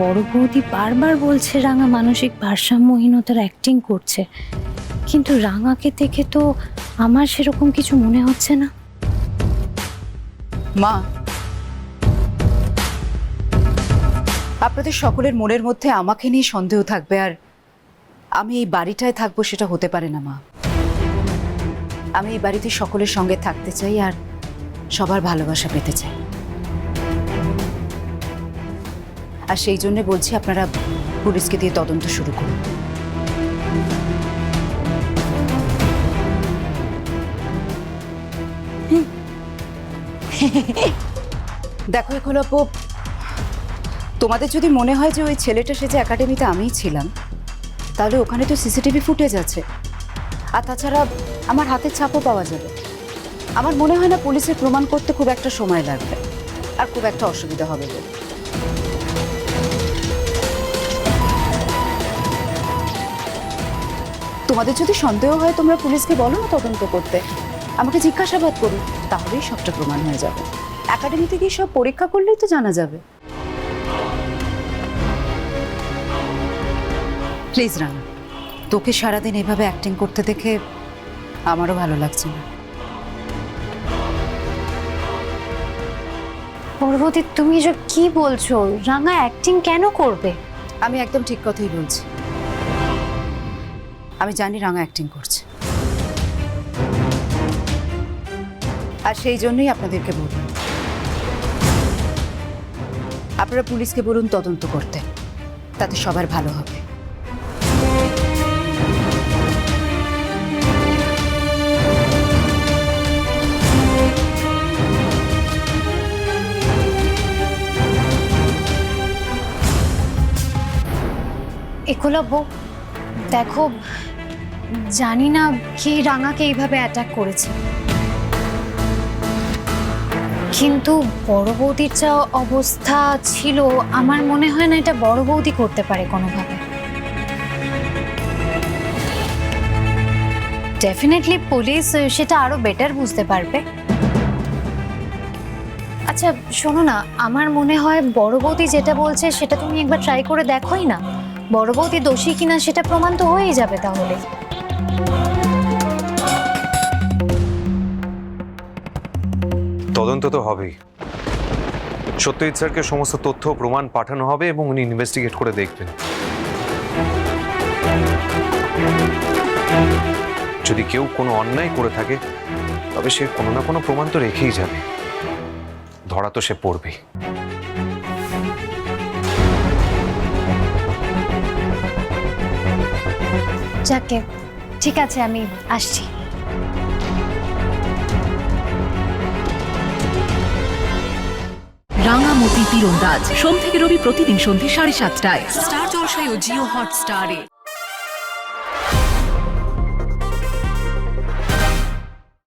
বড় বৌদি বারবার বলছে রাঙা মানসিক ভারসাম্যহীনতার অ্যাক্টিং করছে। কিন্তু রাঙাকে দেখে তো আমার সেরকম কিছু মনে হচ্ছে না। মা, আপনাদের সকলের মনের মধ্যে আমাকে নিয়ে সন্দেহ থাকবে আর আমি এই বাড়িটায় থাকব সেটা হতে পারে না, মা। আমি এই বাড়িতে সকলের সঙ্গে থাকতে চাই আর সবার ভালোবাসা পেতে চাই। আর সেই জন্য বলছি আপনারা পুলিশকে দিয়ে তদন্ত শুরু করুন। দেখো এখলাপো তোমাদের যদি মনে হয় যে ওই ছেলেটা সে যে একাডেমিতে আমিই ছিলাম, তাহলে ওখানে তো সিসিটিভি ফুটেজ আছে। আর তাছাড়া আমার হাতের ছাপও পাওয়া যাবে। আমার মনে হয় না পুলিশের প্রমাণ করতে খুব একটা সময় লাগবে, আর খুব একটা অসুবিধা হবে বলে। তোমাদের যদি সন্দেহ হয় তোমরা পুলিশকে বলো না তদন্ত করতে। আমাকে জিজ্ঞাসাবাদ করুন তাহলেই সবটা প্রমাণ হয়ে যাবে। একাডেমিতে গিয়ে সব পরীক্ষা করলেই তো জানা যাবে। প্লিজ রানা তোকে সারাদিন এভাবে অ্যাক্টিং করতে দেখে আমারও ভালো লাগছে না। পরবর্তী তুমি এসব কি বলছো? রাঙা অ্যাক্টিং কেন করবে? আমি একদম ঠিক কথাই বলছি। আমি জানি রাঙা অ্যাক্টিং করছে। আর সেই জন্যই আপনাদেরকে বললাম আপনারা পুলিশকে বলুন তদন্ত করতে, তাতে সবার ভালো হবে। একলব্য দেখো জানি না কে রাঙাকে এইভাবে অ্যাটাক করেছে। কিন্তু বড় বৌদির যা অবস্থা ছিল, আমার মনে হয় না এটা বড় বৌদি করতে পারে কোনোভাবে। ডেফিনেটলি পুলিশ সেটা আরও বেটার বুঝতে পারবে। আচ্ছা শোনো না, আমার মনে হয় বড় বৌদি যেটা বলছে, সেটা তুমি একবার ট্রাই করে দেখোই না। বড় বৌদি দোষী কিনা সেটা প্রমাণ তো হয়েই যাবে তাহলে। তদন্ত তো হবেই। সত্যজিৎ স্যারকে সমস্ত তথ্য প্রমাণ পাঠানো হবে এবং উনি ইনভেস্টিগেট করে দেখবেন। যদি কেউ কোনো অন্যায় করে থাকে, তবে সে কোনো না কোনো প্রমাণ তো রেখেই যাবে। ধরা তো সে পড়বেই। যাকে ঠিক আছে, আমি আসছি। রাঙামতি তীরন্দাজ। সোম থেকে রবি প্রতিদিন সন্ধ্যে সাড়ে সাতটায়। স্টার জলসায় ও জিও হটস্টারে।